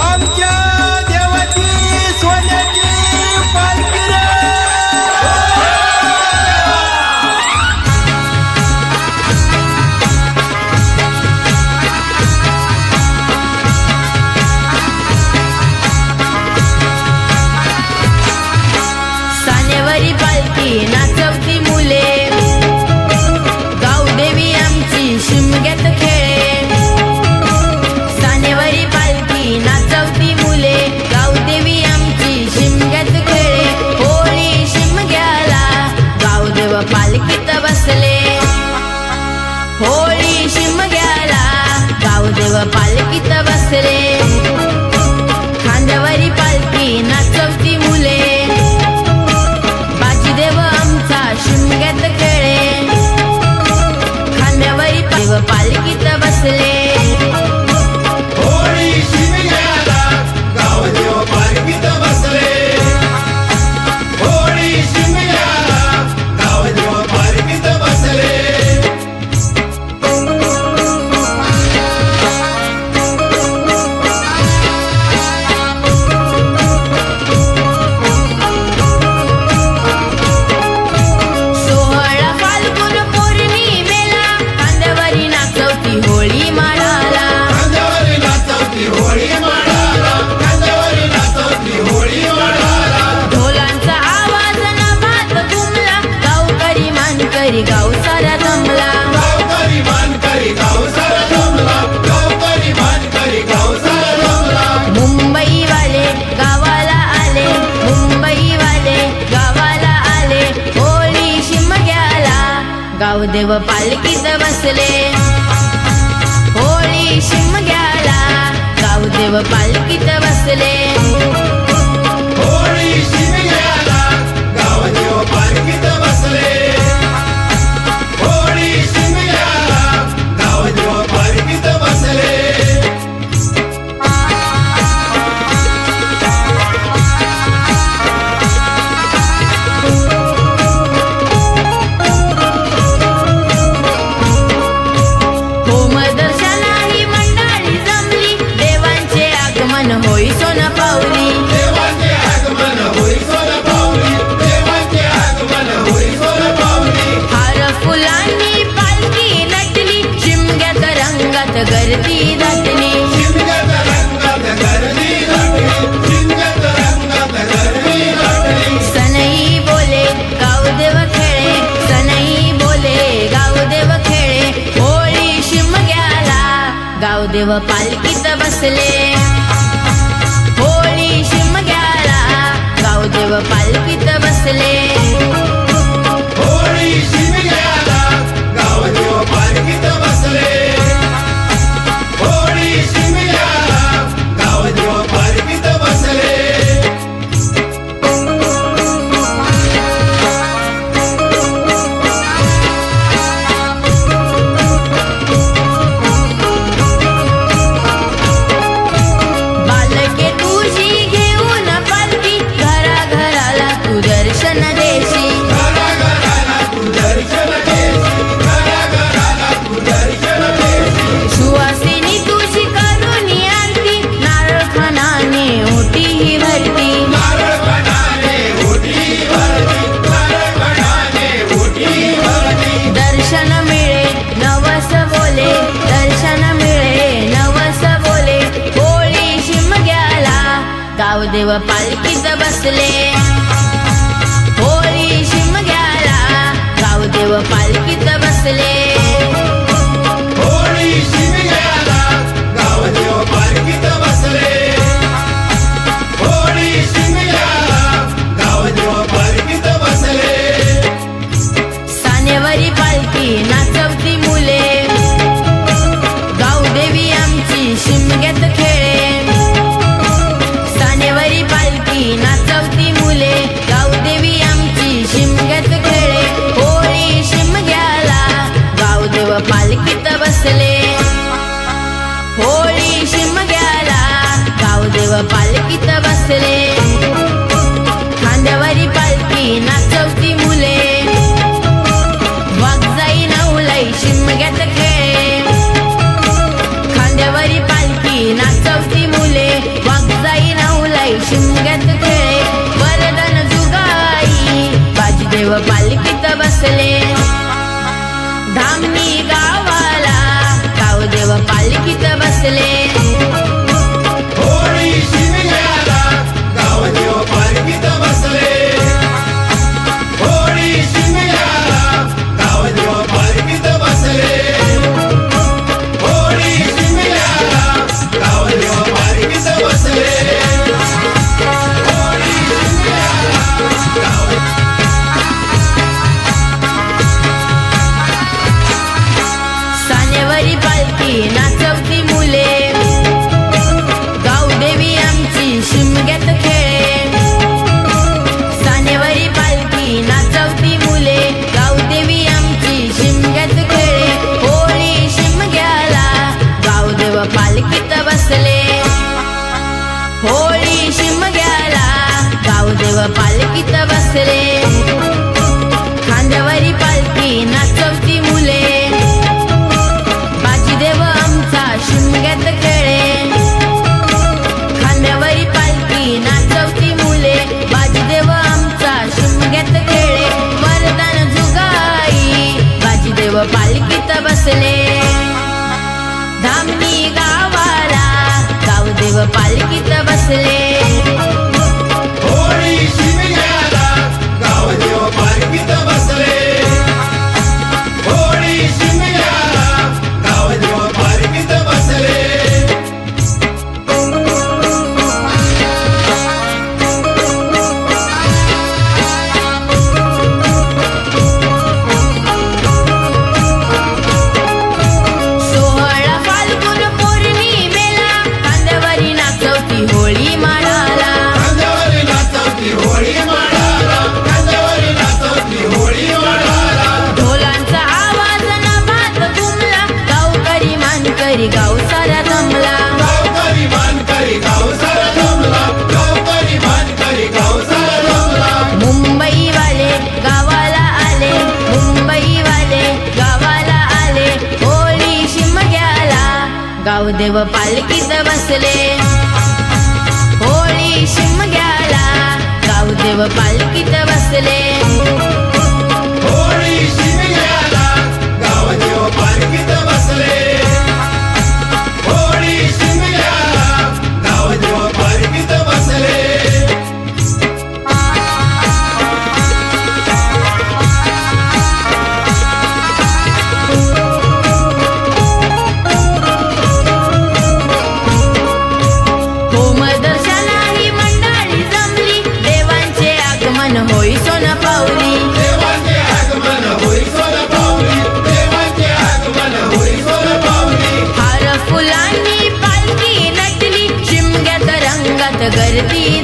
आमच्या Kita va a ser Mahadev पालखीत बसले. होळी शिम घ्याला गावदेव पालखीत बसले. होळी शिम देव पालकीत बसले. होळी शिमग्याला गाव देव पालकीत बसले. बसले. धामनी गावाला गावदेव पालखीत बसले. देव पालकीत बसले. होळी शिमग्याला गाव देव पालकीत बसले.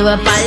we were by